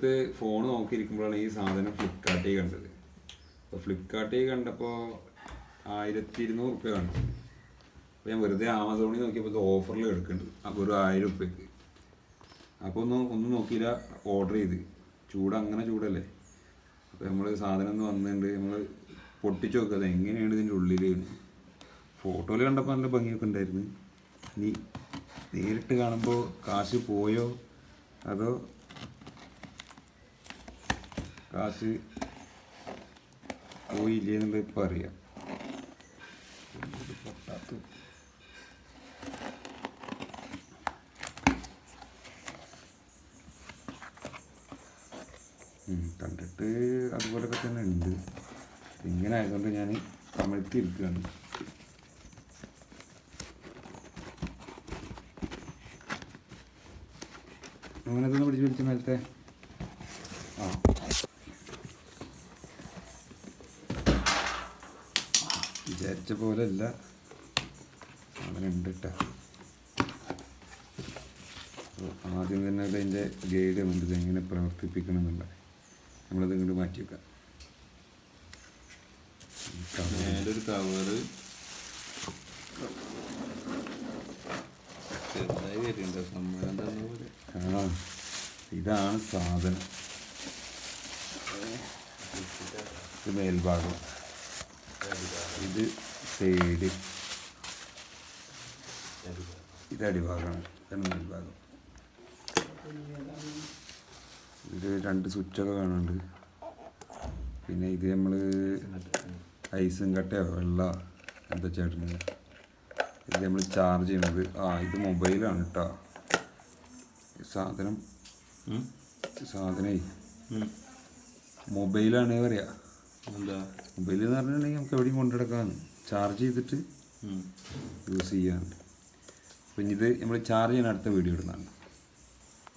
അടുത്ത് ഫോൺ നോക്കിയിരിക്കുമ്പോഴാണ് ഈ സാധനം ഫ്ലിപ്കാർട്ടിൽ കണ്ടത്. അപ്പോൾ ഫ്ലിപ്കാർട്ടിൽ കണ്ടപ്പോൾ ആയിരത്തി ഇരുന്നൂറ് റുപ്യ കണ്ടു. അപ്പോൾ ഞാൻ വെറുതെ ആമസോണിൽ നോക്കിയപ്പോൾ ഓഫറിൽ എടുക്കുന്നുണ്ട് അപ്പോൾ ഒരു ആയിരം റുപ്യക്ക്. അപ്പോൾ ഒന്ന് ഒന്നും നോക്കിയില്ല ഓർഡർ ചെയ്ത്. ചൂട് അങ്ങനെ ചൂടല്ലേ? അപ്പോൾ നമ്മൾ സാധനം ഒന്ന് വന്നിട്ടുണ്ട് നമ്മൾ പൊട്ടിച്ച് നോക്കുക എങ്ങനെയാണ് ഇതിന്റെ ഉള്ളിൽ ഫോട്ടോയിൽ കണ്ടപ്പോൾ നല്ല ഭംഗിയൊക്കെ ഉണ്ടായിരുന്നു. ഇനി നേരിട്ട് കാണുമ്പോൾ കാശ് പോയോ? അതോ കാശ് പോയില്ലേ എന്നുള്ളത് അറിയാം പൊട്ടാത്ത. കണ്ടിട്ട് അതുപോലൊക്കെ തന്നെ ഉണ്ട്. ഇങ്ങനെ ആയതുകൊണ്ട് ഞാൻ കമഴ്ത്തി അങ്ങനെ തന്നെ പിടിച്ച് പിടിച്ച് മേലത്തെ? ആ. വിചാരിച്ച പോലെ അല്ല അങ്ങനെ ഉണ്ട് കേട്ടോ ആദ്യം തന്നെ അതിന്റെ ഗൈഡ് ഉണ്ട് ഇത് എങ്ങനെ പ്രവർത്തിപ്പിക്കണം എന്നുള്ള നമ്മളത് ഇങ്ങോട്ട് മാറ്റി വെക്കാം. ഒരു കവറ്. ആ ഇതാണ് സാധനം. മേൽഭാഗം. ഇത് സൈഡ്. ഇത് അടിഭാഗമാണ്. ഇതാണ് ഇത് രണ്ട് സ്വിച്ചൊക്കെ കാണുന്നുണ്ട്. പിന്നെ ഇത് നമ്മൾ ഐസും കട്ടയോ വെള്ള എന്താ ചേട്ടന്? ഇത് നമ്മൾ ചാർജ് ചെയ്യുന്നത്. ആ ഇത് മൊബൈലാണ് കേട്ടോ സാധനം? സാധനേ. മൊബൈലാണ് പറയാ. എന്താ മൊബൈൽ എന്ന് പറഞ്ഞിട്ടുണ്ടെങ്കിൽ നമുക്ക് എവിടെയും കൊണ്ടുനടക്കാമെന്ന് ചാർജ് ചെയ്തിട്ട് യൂസ് ചെയ്യാൻ അപ്പം ഇത് നമ്മൾ ചാർജ് ചെയ്യാൻ അടുത്ത വീഡിയോ ഇടുന്നതാണ്.